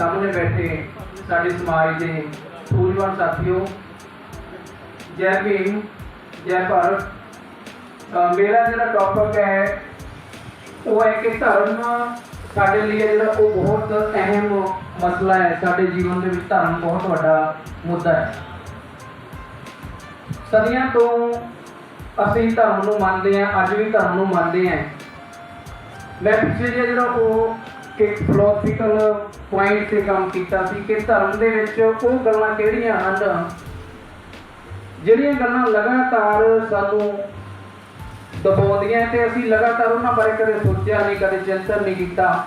ਸਾਹਮਣੇ ਬੈਠੇ ਸਾਡੇ ਸਮਾਜ ਦੇ ਸੂਝਵਾਨ ਸਾਥੀਓ, ਜੈ ਭੀਮ, ਜੈ ਭਾਰਤ। ਮੇਰਾ ਜਿਹੜਾ ਟੌਪਿਕ ਹੈ, ਉਹ ਹੈ ਕਿ ਧਰਮ ਸਾਡੇ ਲਈ ਜਿਹੜਾ ਉਹ ਬਹੁਤ ਅਹਿਮ ਮਸਲਾ ਹੈ। ਸਾਡੇ ਜੀਵਨ ਦੇ ਵਿੱਚ ਧਰਮ ਬਹੁਤ ਵੱਡਾ ਮੁੱਦਾ ਹੈ। ਸਦੀਆਂ ਤੋਂ ਅਸੀਂ ਧਰਮ ਨੂੰ ਮੰਨਦੇ ਹਾਂ, ਅੱਜ ਵੀ ਧਰਮ ਨੂੰ ਮੰਨਦੇ ਹਾਂ। ਮੈਂ ਪਿਛਲੇ ਜਿਹੇ ਜਿਹੜਾ ਉਹ ਇੱਕ ਫਿਲੋਸਫੀਕਲ ਪੁਆਇੰਟ ਤੇ ਕੰਮ ਕੀਤਾ ਸੀ ਕਿ ਧਰਮ ਦੇ ਵਿੱਚ ਉਹ ਗੱਲਾਂ ਕਿਹੜੀਆਂ ਹਨ? ਜਿਹੜੀਆਂ ਗੱਲਾਂ ਲਗਾਤਾਰ ਸਾਨੂੰ ਦਬਾਉਂਦੀਆਂ ਤੇ ਅਸੀਂ ਲਗਾਤਾਰ ਉਹਨਾਂ ਬਾਰੇ ਕਦੇ ਸੋਚਿਆ ਨਹੀਂ, ਕਦੇ ਚਿੰਤਨ ਨਹੀਂ ਕੀਤਾ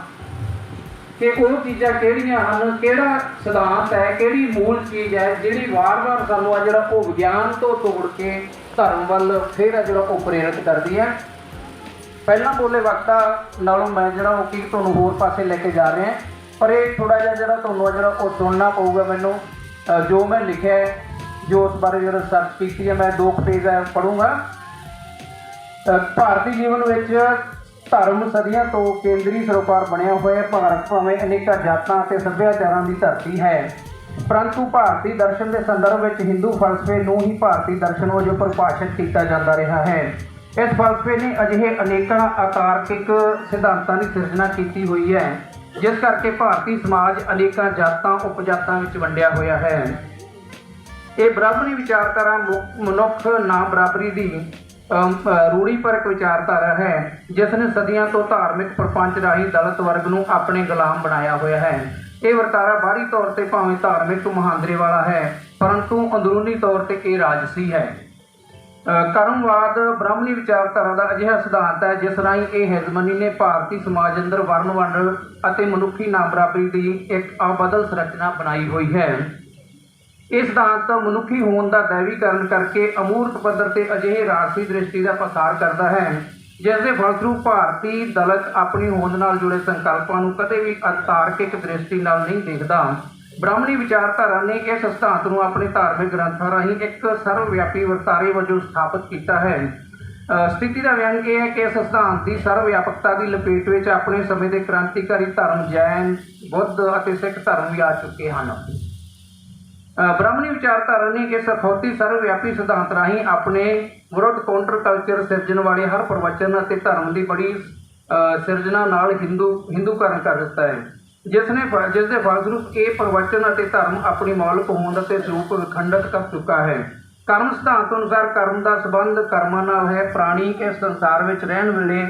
ਕਿ ਉਹ ਚੀਜ਼ਾਂ ਕਿਹੜੀਆਂ ਹਨ, ਕਿਹੜਾ ਸਿਧਾਂਤ ਹੈ, ਕਿਹੜੀ ਮੂਲ ਚੀਜ਼ ਹੈ ਜਿਹੜੀ ਵਾਰ-ਵਾਰ ਸਾਨੂੰ ਆ ਜਿਹੜਾ ਉਹ ਵਿਗਿਆਨ ਤੋਂ ਤੋੜ ਕੇ ਧਰਮ ਵੱਲ ਫਿਰ ਆ ਜਿਹੜਾ ਉਹ ਪ੍ਰੇਰਿਤ ਕਰਦੀ ਹੈ। ਪਹਿਲਾਂ ਬੋਲੇ ਵਕਤਾ ਨਾਲੋਂ ਮੈਂ ਜਿਹੜਾ ਉਹ ਕੀ ਤੁਹਾਨੂੰ ਹੋਰ ਪਾਸੇ ਲੈ ਕੇ ਜਾ ਰਿਹਾ ਪਰ ਇਹ ਥੋੜਾ ਜਿਹਾ ਜਿਹੜਾ ਤੁਹਾਨੂੰ ਆ ਜਿਹੜਾ ਉਹ ਸੁਣਨਾ ਪਊਗਾ ਮੈਨੂੰ ਜੋ ਮੈਂ ਲਿਖਿਆ ਹੈ ਜੋ ਉਸ ਬਾਰੇ ਜਿਹੜਾ ਸਰਚ ਕੀਤੀ ਹੈ ਮੈਂ ਦੋ ਪੇਜ ਪੜੂੰਗਾ ਅ, ਭਾਰਤੀ ਜੀਵਨ ਵਿੱਚ ਧਰਮ ਸਦੀਆਂ ਤੋਂ ਕੇਂਦਰੀ ਸਰੋਕਾਰ ਬਣਿਆ ਹੋਇਆ ਭਾਰਤ ਭਾਵੇਂ ਅਨੇਕਾਂ ਜਾਤਾਂ ਅਤੇ ਸੱਭਿਆਚਾਰਾਂ ਦੀ ਧਰਤੀ ਹੈ। ਪਰੰਤੂ ਭਾਰਤੀ ਦਰਸ਼ਨ ਦੇ ਸੰਦਰਭ ਵਿੱਚ ਹਿੰਦੂ ਫਲਸਫੇ ਨੂੰ ਹੀ ਭਾਰਤੀ ਦਰਸ਼ਨ ਵਜੋਂ ਪਰਿਭਾਸ਼ਿਤ ਕੀਤਾ ਜਾਂਦਾ ਰਿਹਾ ਹੈ। ਇਸ ਫਲਸਫੇ ਨੇ ਅਜਿਹੇ ਅਨੇਕਾਂ ਆਕਾਰਕਿਕ ਸਿਧਾਂਤਾਂ ਦੀ ਸਿਰਜਣਾ ਕੀਤੀ ਹੋਈ ਹੈ ਜਿਸ ਕਰਕੇ ਭਾਰਤੀ ਸਮਾਜ ਅਨੇਕਾਂ ਜਾਤਾਂ ਉਪਜਾਤਾਂ ਵਿੱਚ ਵੰਡਿਆ ਹੋਇਆ ਹੈ। ਇਹ ਬ੍ਰਾਹਮਣੀ ਵਿਚਾਰਧਾਰਾ ਮਨੁੱਖ ਨਾ ਬਰਾਬਰੀ ਦੀ ਅਮ, ਅ, ਰੂੜੀਪਰਕ ਵਿਚਾਰਧਾਰਾ ਹੈ ਜਿਸ ਨੇ ਸਦੀਆਂ ਤੋਂ ਧਾਰਮਿਕ ਪ੍ਰਪੰਚ ਰਾਹੀਂ ਦਲਿਤ ਵਰਗ ਨੂੰ ਆਪਣੇ ਗੁਲਾਮ ਬਣਾਇਆ ਹੋਇਆ ਹੈ। ਇਹ ਵਰਤਾਰਾ ਬਾਹਰੀ ਤੌਰ ਤੇ ਭਾਵੇਂ ਧਾਰਮਿਕ ਮੁਹਾਂਦਰੇ ਵਾਲਾ ਹੈ ਪਰੰਤੂ ਅੰਦਰੂਨੀ ਤੌਰ ਤੇ ਇਹ ਰਾਜਸੀ ਹੈ। ਕਰਮਵਾਦ ਬ੍ਰਾਹਮਣੀ ਵਿਚਾਰਧਾਰਾ ਦਾ ਅਜਿਹਾ ਸਿਧਾਂਤ ਹੈ, ਜਿਸ ਰਾਹੀਂ ਇਹ ਹੈਜਮਨੀ ਨੇ ਭਾਰਤੀ ਸਮਾਜ ਅੰਦਰ ਵਰਨ ਵੰਡ ਅਤੇ ਮਨੁੱਖੀ ਨਾ ਬਰਾਬਰੀ ਦੀ ਇੱਕ ਅਬਦਲ ਸੰਰਚਨਾ ਬਣਾਈ ਹੋਈ ਹੈ। ਇਹ ਸਿਧਾਂਤ ਮਨੁੱਖੀ ਹੋਣ ਦਾ ਦੈਵੀਕਰਨ ਕਰਕੇ ਅਮੂਰਤ ਪੱਧਰ ਤੇ ਅਜਿਹੇ ਰਾਜਸੀ ਦ੍ਰਿਸ਼ਟੀ ਦਾ ਪ੍ਰਸਾਰ ਕਰਦਾ ਹੈ, ਜਿਸ ਦੇ ਫਲਸਰੂਪ ਭਾਰਤੀ ਦਲਤ ਆਪਣੀ ਹੋਂਦ ਨਾਲ ਜੁੜੇ ਸੰਕਲਪਾਂ ਨੂੰ ਕਦੇ ਵੀ ਅਤਾਰਕਿਕ ਦ੍ਰਿਸ਼ਟੀ ਨਾਲ ਨਹੀਂ ਦੇਖਦਾ। ਬ੍ਰਾਹਮਣੀ ਵਿਚਾਰਧਾਰਾ ਨੇ ਇਸ ਸਿਧਾਂਤ ਨੂੰ ਆਪਣੇ ਧਾਰਮਿਕ ਗ੍ਰੰਥਾਂ ਰਾਹੀਂ ਇੱਕ ਸਰਵ ਵਿਆਪੀ ਵਰਤਾਰੇ ਵਜੋਂ ਸਥਾਪਿਤ ਕੀਤਾ ਹੈ। ਸਥਿਤੀ ਦਾ ਵਿਅੰਗ ਇਹ ਹੈ ਕਿ ਇਸ ਸਿਧਾਂਤ ਦੀ ਸਰਵ ਵਿਆਪਕਤਾ ਦੀ ਲਪੇਟ ਵਿੱਚ ਆਪਣੇ ਸਮੇਂ ਦੇ ਕ੍ਰਾਂਤੀਕਾਰੀ ਧਰਮ ਜੈਨ, ਬੁੱਧ ਅਤੇ ਸਿੱਖ ਧਰਮ ਵੀ ਆ ਚੁੱਕੇ ਹਨ। ਬ੍ਰਾਹਮਣੀ ਵਿਚਾਰਧਾਰਾ ਨੇ ਇਸ ਅਖੌਤੀ ਸਰਵ ਵਿਆਪੀ ਸਿਧਾਂਤ ਰਾਹੀਂ ਆਪਣੇ ਵਿਰੁੱਧ ਕਾਊਂਟਰ ਕਲਚਰ ਸਿਰਜਣ ਵਾਲੇ ਹਰ ਪ੍ਰਵਚਨ ਅਤੇ ਧਰਮ ਦੀ ਬੜੀ ਸਿਰਜਣਾ ਨਾਲ ਹਿੰਦੂ, ਹਿੰਦੂਕਰਨ ਕਰ ਦਿੱਤਾ ਹੈ। ਜਿਸ ਨੇ ਫ- ਜਿਸ ਦੇ ਫਲਸਰੂਪ ਇਹ ਪ੍ਰਵਚਨ ਅਤੇ ਧਰਮ ਆਪਣੀ ਮੌਲਿਕ ਹੋਂਦ ਅਤੇ ਸਰੂਪ ਵਿਖੰਡਿਤ ਕਰ ਚੁੱਕਾ ਹੈ। ਕਰਮ ਸਿਧਾਂਤ ਅਨੁਸਾਰ ਕਰਮ ਦਾ ਸੰਬੰਧ ਕਰਮਾਂ ਨਾਲ ਹੈ, ਪ੍ਰਾਣੀ ਇਸ ਸੰਸਾਰ ਵਿੱਚ ਰਹਿਣ ਵੇਲੇ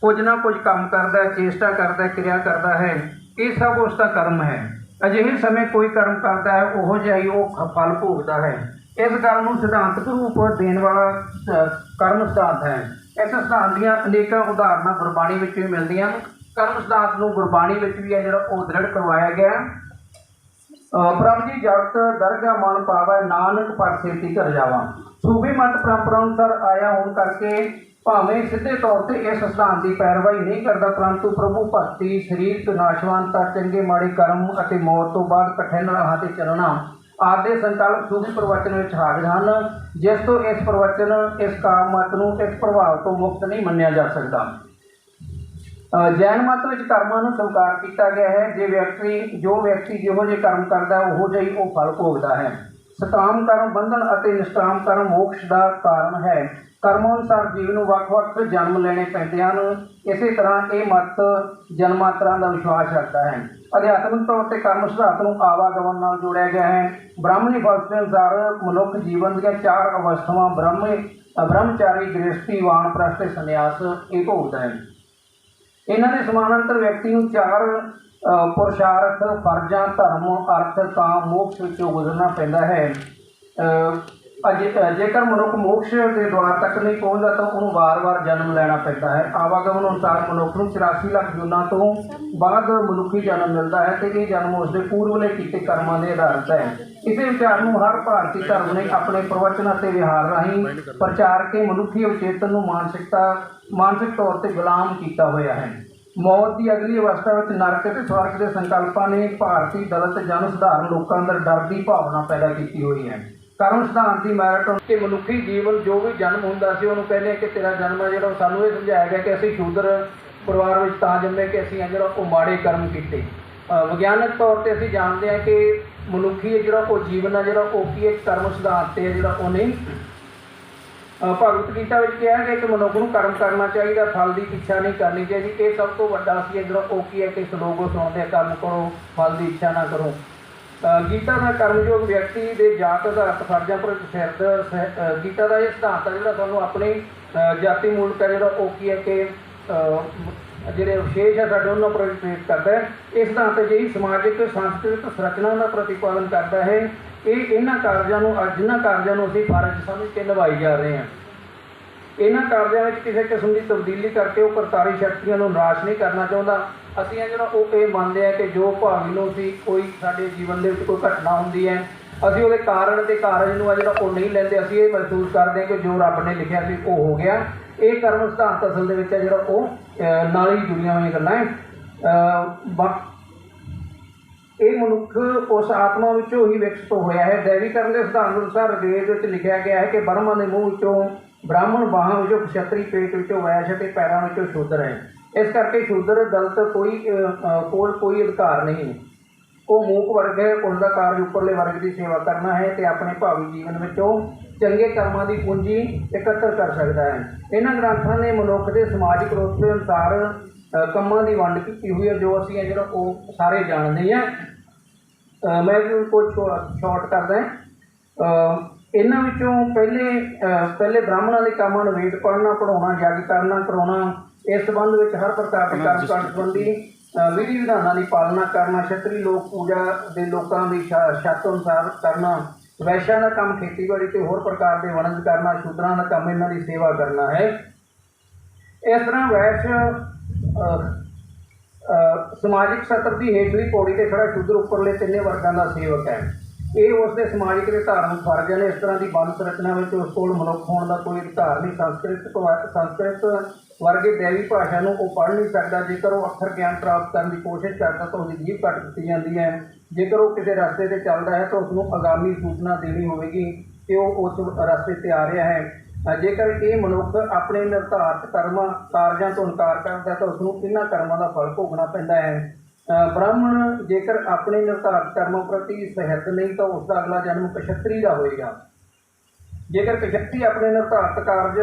ਕੁਝ ਨਾ ਕੁਝ ਕੰਮ ਕਰਦਾ ਹੈ, ਚੇਸ਼ਟਾ ਕਰਦਾ ਹੈ, ਕਿਰਿਆ ਕਰਦਾ ਹੈ। ਇਹ ਸਭ ਉਸ ਦਾ ਕਰਮ ਹੈ। ਅਜਿਹੇ ਸਮੇਂ ਕੋਈ ਕਰਮ ਕਰਦਾ ਹੈ, ਉਹ ਜਿਹਾ ਹੀ ਉਹ ਫਲ ਭੋਗਦਾ ਹੈ। ਇਸ ਗੱਲ ਨੂੰ ਸਿਧਾਂਤਕ ਰੂਪ ਦੇਣ ਵਾਲਾ ਕਰਮ ਸਿਧਾਂਤ ਹੈ। ਇਸ ਸਿਧਾਂਤ ਦੀਆਂ ਅਨੇਕਾਂ ਉਦਾਹਰਨਾਂ ਗੁਰਬਾਣੀ ਵਿੱਚ ਵੀ ਮਿਲਦੀਆਂ ਕਰਮ ਸਿਧਾਂਤ ਨੂੰ ਗੁਰਬਾਣੀ ਵਿੱਚ ਵੀ ਹੈ ਜਿਹੜਾ ਉਹ ਦ੍ਰਿੜ ਕਰਵਾਇਆ ਗਿਆ ਹੈ। ਪ੍ਰਭ ਜੀ, ਜਗਤ ਦਰਗਾ ਮਨ ਪਾਵੈ ਨਾਨਕ ਪਰ ਸੇਤੀ ਕਰ ਜਾਵਾ ਸੂਬੀ ਮਤ ਪਰੰਪਰਾ ਅਨੁਸਾਰ ਆਇਆ ਹੋਣ ਕਰਕੇ ਭਾਵੇਂ ਸਿੱਧੇ ਤੌਰ ਤੇ ਇਸ ਸਿਧਾਂਤ ਦੀ ਪੈਰਵਾਈ ਨਹੀਂ ਕਰਦਾ, ਪਰੰਤੂ ਪ੍ਰਭੂ ਭਗਤੀ ਸਰੀਰਕ ਨਾਸ਼ਵਾਨਤਾ ਚੰਗੇ ਮਾੜੇ ਕਰਮ ਅਤੇ ਮੌਤ ਤੋਂ ਬਾਅਦ ਕਠਿਨ ਰਾਹ ਤੇ ਚੱਲਣਾ ਆਦਿ ਸੰਕਲਪ ਸੂਫੀ ਪ੍ਰਵਚਨ ਵਿੱਚ ਹਾਜ਼ਰ ਹਨ, ਜਿਸ ਤੋਂ ਇਸ ਪ੍ਰਵਚਨ, ਇਸ ਕਾਮ ਮਤ ਨੂੰ ਇਸ ਪ੍ਰਭਾਵ ਤੋਂ ਮੁਕਤ ਨਹੀਂ ਮੰਨਿਆ ਜਾ ਸਕਦਾ ਜੈਨ ਮਤ ਵਿੱਚ ਕਰਮਾਂ ਨੂੰ ਸਵੀਕਾਰ ਕੀਤਾ ਗਿਆ ਹੈ। ਜੇ ਵਿਅਕਤੀ, ਜੋ ਵਿਅਕਤੀ ਜਿਹੋ ਜਿਹੇ ਕਰਮ ਕਰਦਾ ਉਹੋ ਜਿਹਾ ਉਹ ਫਲ ਭੋਗਦਾ ਹੈ। ਸਕਾਮ ਕਰਮ ਬੰਧਨ ਅਤੇ ਨਿਸ਼ਕਾਮ ਕਰਮ ਮੋਕਸ਼ ਦਾ ਕਾਰਨ ਹੈ। ਕਰਮ ਅਨੁਸਾਰ ਜੀਵ ਨੂੰ ਵੱਖ-ਵੱਖ ਜਨਮ ਲੈਣੇ ਪੈਂਦੇ ਹਨ। ਇਸੇ ਤਰ੍ਹਾਂ ਇਹ ਮਤ ਜਨਮਾਤਰਾ ਦਾ ਵਿਸ਼ਵਾਸ ਰੱਖਦਾ ਹੈ। ਅਧਿਆਤਮਿਕ ਤੌਰ ਤੇ ਕਰਮ ਸਿਧਾਂਤ ਨੂੰ ਆਵਾਗਮਨ ਨਾਲ ਜੋੜਿਆ ਗਿਆ ਹੈ। ਬ੍ਰਾਹਮਣੀ ਫਲਸਫੇ ਅਨੁਸਾਰ ਮਨੁੱਖ ਜੀਵਨ ਦੀਆਂ ਚਾਰ ਅਵਸਥਾਵਾਂ ਬ੍ਰਹਮ ਬ੍ਰਹਮਚਾਰੀ ਗ੍ਰਸਤੀ ਵਾਨਪ੍ਰਸਥ ਤੇ ਸੰਨਿਆਸ ਇਹ ਭੋਗਦਾ ਹੈ। ਇਹਨਾਂ ਦੇ ਸਮਾਨਾਂਤਰ ਵਿਅਕਤੀ ਨੂੰ ਚਾਰ ਪੁਰਸ਼ਾਰਥ, ਫਰਜ਼ਾਂ, ਧਰਮ, ਅਰਥ ਤਾਂ ਮੋਕਸ਼ ਵਿੱਚੋਂ ਗੁਜ਼ਰਨਾ ਪੈਂਦਾ ਹੈ। ਅਜੇ ਜੇਕਰ ਮਨੁੱਖ ਮੋਕਸ਼ ਦੇ ਦੁਆਰ ਤੱਕ ਨਹੀਂ ਪਹੁੰਚਦਾ ਤਾਂ ਉਹਨੂੰ ਵਾਰ-ਵਾਰ ਜਨਮ ਲੈਣਾ ਪੈਂਦਾ ਹੈ। ਆਵਾਗਮਨ ਅਨੁਸਾਰ ਮਨੁੱਖ ਨੂੰ 84 ਲੱਖ ਜੁਨਾ ਤੋਂ ਬਾਅਦ ਮਨੁੱਖੀ ਜਨਮ ਮਿਲਦਾ ਹੈ ਤੇ ਇਹ ਜਨਮ ਉਸਦੇ ਪੂਰਵਲੇ ਕੀਤੇ ਕਰਮਾਂ ਦੇ ਆਧਾਰਿਤ ਹੈ। ਇਸੇ ਵਿਚਾਰ ਨੂੰ ਹਰ ਭਾਰਤੀ ਧਰਮ ਨੇ ਆਪਣੇ ਪ੍ਰਵਚਨ ਅਤੇ ਵਿਹਾਰ ਰਾਹੀਂ ਪ੍ਰਚਾਰ ਕੇ ਮਨੁੱਖੀ ਅਵਚੇਤਨ ਨੂੰ ਮਾਨਸਿਕਤਾ, ਮਾਨਸਿਕ ਤੌਰ ਤੇ ਗੁਲਾਮ ਕੀਤਾ ਹੋਇਆ ਹੈ। ਮੌਤ ਦੀ ਅਗਲੀ ਅਵਸਥਾ ਵਿੱਚ ਨਰਕ ਅਤੇ ਸਵਰਗ ਦੇ ਸੰਕਲਪਾਂ ਨੇ ਭਾਰਤੀ ਦਲਿਤ ਜਨ ਸਧਾਰਨ ਲੋਕਾਂ ਅੰਦਰ ਡਰ ਦੀ ਭਾਵਨਾ ਪੈਦਾ ਕੀਤੀ ਹੋਈ ਹੈ। ਕਰਮ ਸਿਧਾਂਤ ਦੀ ਮੈਰਿਟ ਕਿ ਮਨੁੱਖੀ ਜੀਵਨ ਜੋ ਵੀ ਜਨਮ ਹੁੰਦਾ ਸੀ, ਉਹਨੂੰ ਕਹਿੰਦੇ ਕਿ ਤੇਰਾ ਜਨਮ ਹੈ ਜਿਹੜਾ ਉਹ ਸਾਨੂੰ ਇਹ ਸਮਝਾਇਆ ਗਿਆ ਕਿ ਅਸੀਂ ਸ਼ੂਦਰ ਪਰਿਵਾਰ ਵਿੱਚ ਤਾਂ ਜੰਮੇ ਕਿ ਅਸੀਂ ਆ ਜਿਹੜਾ ਉਹ ਮਾੜੇ ਕਰਮ ਕੀਤੇ। ਵਿਗਿਆਨਕ ਤੌਰ ਤੇ ਅਸੀਂ ਜਾਣਦੇ ਹਾਂ ਕਿ ਮਨੁੱਖੀ ਜਿਹੜਾ ਉਹ ਜੀਵਨ ਆ ਜਿਹੜਾ ਉਹ ਕੀ ਇੱਕ ਕਰਮ ਸਿਧਾਂਤ ਤੇ ਹੈ ਜਿਹੜਾ ਉਹ ਨਹੀਂ। ਭਗਵਤ ਗੀਤਾ ਵਿੱਚ ਕਿਹਾ ਗਿਆ ਕਿ ਮਨੁੱਖ ਨੂੰ ਕਰਮ ਕਰਨਾ ਚਾਹੀਦਾ ਫਲ ਦੀ ਇੱਛਾ ਨਹੀਂ ਕਰਨੀ ਚਾਹੀਦੀ। ਇਹ ਸਭ ਤੋਂ ਵੱਡਾ ਸੀ ਜਿਹੜਾ ਉਹ ਕੀ ਹੈ ਕਿ ਸਲੋਗੋ ਸੁਣਦੇ ਆ, ਕਰਮ ਕਰੋ ਫਲ ਦੀ ਇੱਛਾ ਨਾ ਕਰੋ। ਗੀਤਾ ਦਾ ਕਰਮਯੋਗ ਵਿਅਕਤੀ ਦੇ ਜਾਤ ਆਧਾਰਿਤ ਫਰਜ਼ਾਂ ਪਰ ਸਿਰਦ ਗੀਤਾ ਦਾ ਇਹ ਸਿਧਾਂਤ ਹੈ ਜਿਹੜਾ ਤੁਹਾਨੂੰ ਆਪਣੇ ਜਾਤੀ ਮੂਲ ਹੈ ਜਿਹੜਾ ਉਹ ਕੀ ਹੈ ਕਿ ਜਿਹੜੇ ਵਿਸ਼ੇਸ਼ ਹੈ ਸਾਡੇ ਉਹਨਾਂ ਪਰ ਪ੍ਰੇਰਿਤ ਕਰਦਾ ਹੈ। ਇਹ ਸਿਧਾਂਤ ਜਿਹੀ ਸਮਾਜਿਕ ਸੰਸਕ੍ਰਿਤਿਕ ਸੰਰਚਨਾ ਦਾ ਪ੍ਰਤੀਪਾਦਨ ਕਰਦਾ ਹੈ, ਇਹ ਇਹਨਾਂ ਕਾਰਜਾਂ ਨੂੰ ਅੱਜ ਜਿਨ੍ਹਾਂ ਕਾਰਜਾਂ ਨੂੰ ਅਸੀਂ ਫਰਜ਼ ਸਮਝ ਕੇ ਨਿਭਾਈ ਜਾ ਰਹੇ ਹਾਂ। ਇਹਨਾਂ ਕਾਰਜਾਂ ਵਿੱਚ ਕਿਸੇ ਕਿਸਮ ਦੀ ਤਬਦੀਲੀ ਕਰਕੇ ਉਹ ਕਰਤਾਰੀ ਸ਼ਕਤੀਆਂ ਨੂੰ ਨਿਰਾਸ਼ ਨਹੀਂ ਕਰਨਾ ਚਾਹੁੰਦਾ। ਅਸੀਂ ਇਹ ਜਿਹੜਾ ਉਹ ਇਹ ਮੰਨਦੇ ਹਾਂ ਕਿ ਜੋ ਭਾਵੀ ਨੂੰ ਅਸੀਂ ਕੋਈ ਸਾਡੇ ਜੀਵਨ ਦੇ ਵਿੱਚ ਕੋਈ ਘਟਨਾ ਹੁੰਦੀ ਹੈ ਅਸੀਂ ਉਹਦੇ ਕਾਰਨ ਤੇ ਕਾਰਜ ਨੂੰ ਆ ਜਿਹੜਾ ਉਹ ਨਹੀਂ ਲੈਂਦੇ, ਅਸੀਂ ਇਹ ਮਹਿਸੂਸ ਕਰਦੇ ਕਿ ਜੋ ਰੱਬ ਨੇ ਲਿਖਿਆ ਸੀ ਉਹ ਹੋ ਗਿਆ। ਇਹ ਕਰਮ ਸਿਧਾਂਤ ਅਸਲ ਦੇ ਵਿੱਚ ਹੈ ਜਿਹੜਾ ਉਹ ਨਾਲ ਹੀ ਜੁੜੀਆਂ ਹੋਈਆਂ ਗੱਲਾਂ ਹੈ। ਇਹ ਮਨੁੱਖ ਉਸ ਆਤਮਾ ਵਿੱਚੋਂ ਹੀ ਵਿਕਸਿਤ ਹੋਇਆ ਹੈ। ਦੈਵੀਕਰਨ ਦੇ ਸਿਧਾਂਤ ਅਨੁਸਾਰ ਵੇਦ ਵਿੱਚ ਲਿਖਿਆ ਗਿਆ ਹੈ ਕਿ ਬ੍ਰਹਮਾ ਦੇ ਮੂੰਹ ਵਿੱਚੋਂ ਬ੍ਰਾਹਮਣ ਬਾਹਾਂ ਵਿੱਚੋਂ ਖਸ਼ਤਰੀ ਪੇਟ ਵਿੱਚੋਂ ਵੈਸ਼ ਅਤੇ ਪੈਰਾਂ ਵਿੱਚੋਂ ਸ਼ੂਦਰ ਹੈ। ਇਸ ਕਰਕੇ ਸ਼ੂਦਰ ਦਲਤ ਕੋਈ ਕੋਲ ਕੋਈ ਅਧਿਕਾਰ ਨਹੀਂ ਉਹ ਮੂਕ ਵਰਗ ਹੈ ਉਸ ਦਾ ਕਾਰਜ ਉੱਪਰਲੇ ਵਰਗ ਦੀ ਸੇਵਾ ਕਰਨਾ ਹੈ ਤੇ ਆਪਣੇ ਭਾਵੀ ਜੀਵਨ ਵਿੱਚੋਂ ਚੰਗੇ ਕਰਮਾਂ ਦੀ ਪੂੰਜੀ ਇਕੱਤਰ ਕਰ ਸਕਦਾ ਹੈ। ਇਹਨਾਂ ਗ੍ਰੰਥਾਂ ਨੇ ਮਨੁੱਖ ਦੇ ਸਮਾਜਿਕ ਰੂਪ ਦੇ ਅਨੁਸਾਰ ਕੰਮਾਂ ਦੀ ਵੰਡ ਕੀਤੀ ਹੋਈ ਹੈ ਜੋ ਅਸੀਂ ਜਿਹੜਾ ਉਹ ਸਾਰੇ ਜਾਣਦੇ ਹਾਂ। ਮੈਂ ਵੀ ਕੁਝ ਸ਼ਾਰਟ ਕਰਦਾ ਹਾਂ। ਇਹਨਾਂ ਵਿੱਚੋਂ ਪਹਿਲੇ ਪਹਿਲੇ ਬ੍ਰਾਹਮਣਾਂ ਦੇ ਕੰਮਾਂ ਨੂੰ ਵੇਦ ਪੜ੍ਹਨਾ ਪੜਾਉਣਾ ਜੱਗ ਕਰਨਾ ਕਰਾਉਣਾ ਇਸ ਸੰਬੰਧ ਵਿੱਚ ਹਰ ਪ੍ਰਕਾਰ ਦੇ ਕਾਂਡ ਸੰਬੰਧੀ ਵਿਧੀ ਵਿਧਾਨਾਂ ਦੀ ਪਾਲਣਾ ਕਰਨਾ, ਛਤਰੀ ਲੋਕ ਪੂਜਾ ਦੇ ਲੋਕਾਂ ਦੀ ਛੱਤ ਅਨੁਸਾਰ ਕਰਨਾ ਵੈਸ਼ਿਆਂ ਦਾ ਕੰਮ ਖੇਤੀਬਾੜੀ ਤੇ ਹੋਰ ਪ੍ਰਕਾਰ ਦੇ ਵਣਜ ਕਰਨਾ, ਸ਼ੂਦਰਾਂ ਦਾ ਕੰਮ ਇਹਨਾਂ ਦੀ ਸੇਵਾ ਕਰਨਾ ਹੈ। ਇਸ ਤਰ੍ਹਾਂ ਵੈਸ਼ ਸਮਾਜਿਕ ਸਤਰ ਦੀ ਹੇਠਲੀ ਪੌੜੀ ਤੇ ਖੜਾ ਸ਼ੂਦਰ ਉੱਪਰਲੇ ਤਿੰਨੇ ਵਰਗਾਂ ਦਾ ਸੇਵਕ ਹੈ। ਇਹ ਉਸ ਦੇ ਸਮਾਜਿਕ ਤੇ ਧਾਰਮਿਕ ਫਰਜ਼ ਨੇ, ਇਸ ਤਰ੍ਹਾਂ ਦੀ ਬੰਦ ਰਚਨਾ ਵਿੱਚ ਉਸ ਕੋਲ ਮਨੁੱਖ ਹੋਣ ਦਾ ਕੋਈ ਅਧਿਕਾਰ ਨਹੀਂ, ਸੰਸਕ੍ਰਿਤ ਸੰਸਕ੍ਰਿਤ ਵਰਗੇ ਦੇਵੀ ਭਾਸ਼ਾ ਨੂੰ ਉਹ ਪੜ੍ਹ ਨਹੀਂ ਸਕਦਾ, ਜੇਕਰ ਉਹ ਅੱਖਰ ਗਿਆਨ ਪ੍ਰਾਪਤ ਕਰਨ ਦੀ ਕੋਸ਼ਿਸ਼ ਕਰਦਾ ਤਾਂ ਉਹਦੀ ਜੀਭ ਕੱਟ ਦਿੱਤੀ ਜਾਂਦੀ ਹੈ। ਜੇਕਰ ਉਹ ਕਿਸੇ ਰਸਤੇ ਤੇ ਚੱਲਦਾ ਹੈ ਤਾਂ ਉਸ ਨੂੰ ਆਗਾਮੀ ਸੂਚਨਾ ਦੇਣੀ ਹੋਵੇਗੀ ਕਿ ਉਹ ਉਸ ਰਸਤੇ ਤੇ ਆ ਰਿਹਾ ਹੈ। ਜੇਕਰ ਇਹ ਮਨੁੱਖ ਆਪਣੇ ਨਿਰਧਾਰਤ ਕਰਮਾਂ, ਕਾਰਜਾਂ ਤੋਂ ਇਨਕਾਰ ਕਰਦਾ ਤਾਂ ਉਸ ਨੂੰ ਇਹਨਾਂ ਕਰਮਾਂ ਦਾ ਫਲ ਭੋਗਣਾ ਪੈਂਦਾ ਹੈ। ਬ੍ਰਾਹਮਣ ਜੇਕਰ ਆਪਣੇ ਨਿਰਧਾਰਤ ਕਰਮਾਂ ਪ੍ਰਤੀ ਸਹਿਤ ਨਹੀਂ ਤਾਂ ਉਸ ਦਾ ਅਗਲਾ ਜਨਮ ਕਸ਼ਤਰੀ ਦਾ ਹੋਏਗਾ। ਜੇਕਰ ਵਿਅਕਤੀ ਆਪਣੇ ਨਿਰਧਾਰਤ ਕਾਰਜ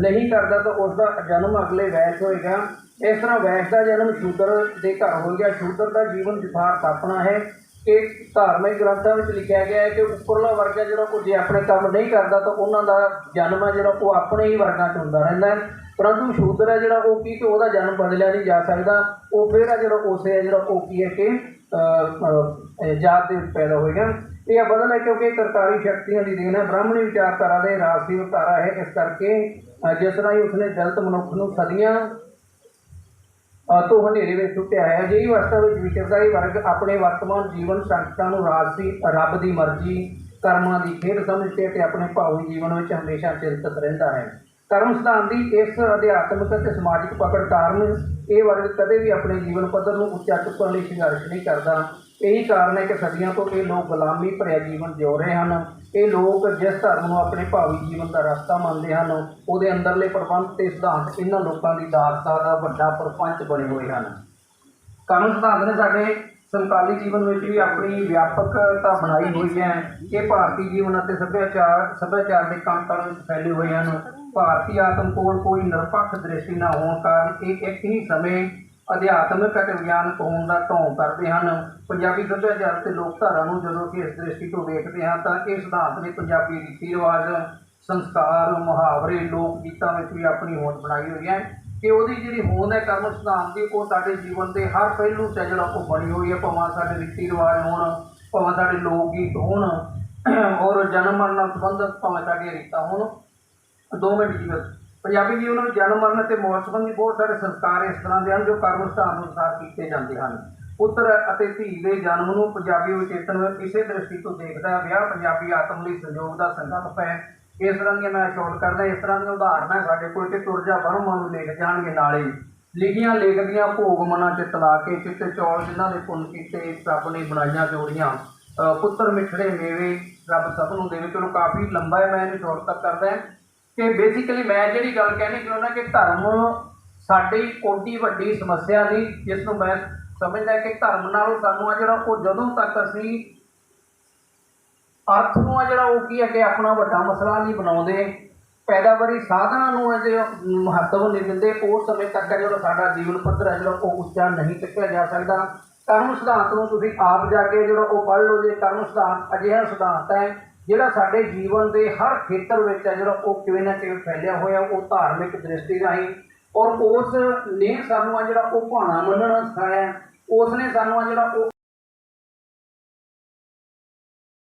ਨਹੀਂ ਕਰਦਾ ਤਾਂ ਉਸ ਦਾ ਜਨਮ ਅਗਲੇ ਵੈਸ਼ ਹੋਏਗਾ। ਇਸ ਤਰ੍ਹਾਂ ਵੈਸ਼ ਦਾ ਜਨਮ ਸ਼ੂਦਰ ਦੇ ਘਰ ਹੋ ਗਿਆ ਸ਼ੂਦਰ ਦਾ ਜੀਵਨ ਯਥਾਰਥ ਆਪਣਾ ਹੈ। ਕਿ ਧਾਰਮਿਕ ਗ੍ਰੰਥਾਂ ਵਿੱਚ ਲਿਖਿਆ ਗਿਆ ਹੈ ਕਿ ਉੱਪਰਲਾ ਵਰਗ ਹੈ ਜਿਹੜਾ ਕੋਈ ਜੇ ਆਪਣੇ ਕੰਮ ਨਹੀਂ ਕਰਦਾ ਤਾਂ ਉਹਨਾਂ ਦਾ ਜਨਮ ਹੈ ਜਿਹੜਾ ਉਹ ਆਪਣੇ ਹੀ ਵਰਗਾਂ 'ਚ ਹੁੰਦਾ ਰਹਿੰਦਾ ਹੈ। ਪਰੰਤੂ ਸ਼ੂਦਰ ਹੈ ਜਿਹੜਾ ਉਹ ਕੀ ਕਿ ਉਹਦਾ ਜਨਮ ਬਦਲਿਆ ਨਹੀਂ ਜਾ ਸਕਦਾ। ਉਹ ਫਿਰ ਹੈ ਜਿਹੜਾ ਉਸੇ ਹੈ ਜਿਹੜਾ ਉਹ ਕੀ ਹੈ ਕਿ ਜਾਤ ਦੇ ਵਿੱਚ ਪੈਦਾ ਹੋਏਗਾ। ਇਹ ਬਦਲ ਹੈ ਕਿਉਂਕਿ ਕਰਤਾਰੀ ਸ਼ਕਤੀਆਂ ਦੀ ਦੇਣ ਹੈ ਬ੍ਰਾਹਮਣੀ ਵਿਚਾਰਧਾਰਾ ਦੇ ਰਾਜਸੀ ਉਤਾਰਾ ਹੈ ਇਸ ਕਰਕੇ ਅਹ, ਜਿਸ ਰਾਹੀਂ ਉਸਨੇ ਦਲਿਤ ਮਨੁੱਖ ਨੂੰ ਸਦੀਆਂ ਤੋਂ ਹਨੇਰੇ ਵਿੱਚ ਸੁੱਟਿਆ ਹੈ ਅਜਿਹੀ ਅਵਸਥਾ ਵਿੱਚ ਵਿਚਰਦਾ ਵਰਗ ਆਪਣੇ ਵਰਤਮਾਨ ਜੀਵਨ ਸੰਕਟਾਂ ਨੂੰ ਰਾਜਸੀ ਰੱਬ ਦੀ ਮਰਜ਼ੀ ਕਰਮਾਂ ਦੀ ਖੇਡ ਸਮਝ ਕੇ ਤੇ ਆਪਣੇ ਭਾਵੀ ਜੀਵਨ ਵਿੱਚ ਹਮੇਸ਼ਾ ਚਿੰਤਤ ਰਹਿੰਦਾ ਹੈ। ਕਰਮ ਸਿਧਾਂਤ ਦੀ ਇਸ ਅਧਿਆਤਮਿਕ ਅਤੇ ਸਮਾਜਿਕ ਪਕੜ ਕਾਰਨ ਇਹ ਵਰਗ ਕਦੇ ਵੀ ਆਪਣੇ ਜੀਵਨ ਪੱਧਰ ਨੂੰ ਉੱਚਾ ਚੁੱਕਣ ਲਈ ਸੰਘਰਸ਼ ਨਹੀਂ ਕਰਦਾ। ਇਹੀ ਕਾਰਨ ਹੈ ਕਿ ਸਦੀਆਂ ਤੋਂ ਇਹ ਲੋਕ ਗੁਲਾਮੀ ਭਰਿਆ ਜੀਵਨ ਜਿਉ ਰਹੇ ਹਨ। ਇਹ ਲੋਕ ਜਿਸ ਧਰਮ ਨੂੰ ਆਪਣੇ ਭਾਵੀ ਜੀਵਨ ਦਾ ਰਸਤਾ ਮੰਨਦੇ ਹਨ, ਉਹਦੇ ਅੰਦਰਲੇ ਪ੍ਰਬੰਧ ਤੇ ਸਿਧਾਂਤ ਇਹਨਾਂ ਲੋਕਾਂ ਦੀ ਦਾਸਤਾ ਦਾ ਵੱਡਾ ਪ੍ਰਪੰਚ ਬਣੇ ਹੋਏ ਹਨ। ਕਾਨੂੰਨ ਸਿਧਾਂਤ ਨੇ ਸਾਡੇ ਸਮਕਾਲੀ ਜੀਵਨ ਵਿੱਚ ਵੀ ਆਪਣੀ ਵਿਆਪਕਤਾ ਬਣਾਈ ਹੋਈ ਹੈ। ਇਹ ਭਾਰਤੀ ਜੀਵਨ ਅਤੇ ਸੱਭਿਆਚਾਰ ਸੱਭਿਆਚਾਰ ਦੇ ਕੰਪਨ ਵਿੱਚ ਫੈਲੇ ਹੋਏ ਹਨ। ਭਾਰਤੀ ਆਤਮ ਕੋਲ ਕੋਈ ਨਿਰਪੱਖ ਦ੍ਰਿਸ਼ਟੀ ਨਾ ਹੋਣ ਕਾਰਨ ਇਹ ਇੱਕ ਹੀ ਸਮੇਂ ਅਧਿਆਤਮਿਕ ਅਤੇ ਵਿਗਿਆਨਕ ਹੋਣ ਦਾ ਢੋਂਗ ਕਰਦੇ ਹਨ। ਪੰਜਾਬੀ ਸੱਭਿਆਚਾਰ ਤੇ ਲੋਕਧਾਰਾ ਨੂੰ ਜਦੋਂ ਕਿ ਇਸ ਦ੍ਰਿਸ਼ਟੀ ਤੋਂ ਵੇਖਦੇ ਹਾਂ ਤਾਂ ਇਹ ਸਿਧਾਂਤ ਨੇ ਪੰਜਾਬੀ ਰੀਤੀ ਰਿਵਾਜ, ਸੰਸਕਾਰ, ਮੁਹਾਵਰੇ, ਲੋਕ ਗੀਤਾਂ ਵਿੱਚ ਵੀ ਆਪਣੀ ਹੋਂਦ ਬਣਾਈ ਹੋਈ ਹੈ ਕਿ ਉਹਦੀ ਜਿਹੜੀ ਹੋਂਦ ਹੈ ਕਰਮ ਸਿਧਾਂਤ ਦੀ, ਉਹ ਸਾਡੇ ਜੀਵਨ ਦੇ ਹਰ ਪਹਿਲੂ 'ਚ ਜਿਹੜਾ ਉਹ ਬਣੀ ਹੋਈ ਹੈ। ਭਾਵੇਂ ਸਾਡੇ ਰੀਤੀ ਰਿਵਾਜ ਹੋਣ, ਭਾਵੇਂ ਸਾਡੇ ਲੋਕ ਗੀਤ ਹੋਣ ਔਰ ਜਨਮ ਮਰਨ ਨਾਲ ਸੰਬੰਧਿਤ ਭਾਵੇਂ ਸਾਡੀਆਂ ਰੀਤਾਂ ਹੋਣ। ਦੋ ਮਿੰਟ ਜੀ ਬਸ। ਪੰਜਾਬੀ ਜੀਵਨ ਵਿੱਚ ਜਨਮ, ਮਰਨ ਅਤੇ ਮੌਤ ਸੰਬੰਧੀ ਬਹੁਤ ਸਾਰੇ ਸੰਸਕਾਰ ਇਸ ਤਰ੍ਹਾਂ ਦੇ ਹਨ ਜੋ ਕਰਮ ਸਿਧਾਂਤ ਅਨੁਸਾਰ ਕੀਤੇ ਜਾਂਦੇ ਹਨ। ਪੁੱਤਰ ਅਤੇ ਧੀ ਦੇ ਜਨਮ ਨੂੰ ਪੰਜਾਬੀ ਵਿਚੇਤਨ ਵਿੱਚ ਇਸੇ ਦ੍ਰਿਸ਼ਟੀ ਤੋਂ ਦੇਖਦਾ ਹੈ ਵਿਆਹ ਪੰਜਾਬੀ ਆਤਮ ਲਈ ਸੰਯੋਗ ਦਾ ਸੰਕਲਪ ਹੈ। ਇਸ ਤਰ੍ਹਾਂ ਦੀਆਂ ਮੈਂ ਸ਼ੋਰਟ ਕਰਦਾ, ਇਸ ਤਰ੍ਹਾਂ ਦੀਆਂ ਉਦਾਹਰਨਾਂ ਸਾਡੇ ਕੋਲ ਕਿ ਤੁਰਜਾ ਬਰਮਾ ਨੂੰ ਲਿਖ ਜਾਣਗੇ ਨਾਲੇ। ਲਿਖੀਆਂ ਲੇਖਦੀਆਂ ਭੋਗ ਮਨਾਂ ਚ ਤਲਾ ਕੇ ਚਿੱਟੇ ਚੌਲ ਜਿਨ੍ਹਾਂ ਦੇ ਪੁੰਨ ਕੀਤੇ ਰੱਬ ਨੇ ਬਣਾਈਆਂ ਜੋੜੀਆਂ। ਪੁੱਤਰ ਮਿੱਠੜੇ ਮੇਵੇ ਰੱਬ ਸਭ ਨੂੰ ਦੇਵੇ। ਚਲੋ ਕਾਫੀ ਲੰਬਾ ਹੈ, ਮੈਂ ਇਹਨੂੰ ਸ਼ੋਰਟ ਤੱਕ ਕਰਦਾ ਕਿ ਬੇਸਿਕਲੀ ਮੈਂ ਜਿਹੜੀ ਗੱਲ ਕਹਿਣੀ ਚਾਹੁੰਦਾ ਕਿ ਧਰਮ ਸਾਡੀ ਕੋਟੀ ਵੱਡੀ ਸਮੱਸਿਆ ਨਹੀਂ ਜਿਸ ਨੂੰ ਮੈਂ ਸਮਝਦਾ ਕਿ ਧਰਮ ਨਾਲੋਂ ਸਾਨੂੰ ਆ ਜਿਹੜਾ ਉਹ ਜਦੋਂ ਤੱਕ ਅਸੀਂ ਅਰਥ ਨੂੰ ਆ ਜਿਹੜਾ ਉਹ ਕੀ ਹੈ ਕਿ ਆਪਣਾ ਵੱਡਾ ਮਸਲਾ ਨਹੀਂ ਬਣਾਉਂਦੇ, ਪੈਦਾਵਾਰੀ ਸਾਧਨਾਂ ਨੂੰ ਇਹਦੇ ਮਹੱਤਵ ਨਹੀਂ ਦਿੰਦੇ, ਉਸ ਸਮੇਂ ਤੱਕ ਜਿਹੜਾ ਸਾਡਾ ਜੀਵਨ ਪੱਧਰ ਹੈ ਜਿਹੜਾ ਉਹ ਉੱਚਾ ਨਹੀਂ ਚੁੱਕਿਆ ਜਾ ਸਕਦਾ। ਕਰਮ ਸਿਧਾਂਤ ਨੂੰ ਤੁਸੀਂ ਆਪ ਜਾ ਕੇ ਜਿਹੜਾ ਉਹ ਪੜ੍ਹ ਲਓ, ਜੇ ਕਰਮ ਸਿਧਾਂਤ ਅਜਿਹਾ ਸਿਧਾਂਤ ਹੈ ਜਿਹੜਾ ਸਾਡੇ ਜੀਵਨ ਦੇ ਹਰ ਖੇਤਰ ਵਿੱਚ ਹੈ, ਜਿਹੜਾ ਉਹ ਕਿਵੇਂ ਨਾ ਕਿਵੇਂ ਫੈਲਿਆ ਹੋਇਆ, ਉਹ ਧਾਰਮਿਕ ਦ੍ਰਿਸ਼ਟੀ ਰਾਹੀਂ ਔਰ ਉਸ ਨੇ ਸਾਨੂੰ ਆ ਜਿਹੜਾ ਉਹ ਭਾਣਾ ਮੰਨਣਾ ਸਿਖਾਇਆ ਉਸ ਨੇ ਸਾਨੂੰ ਆ ਜਿਹੜਾ ਉਹ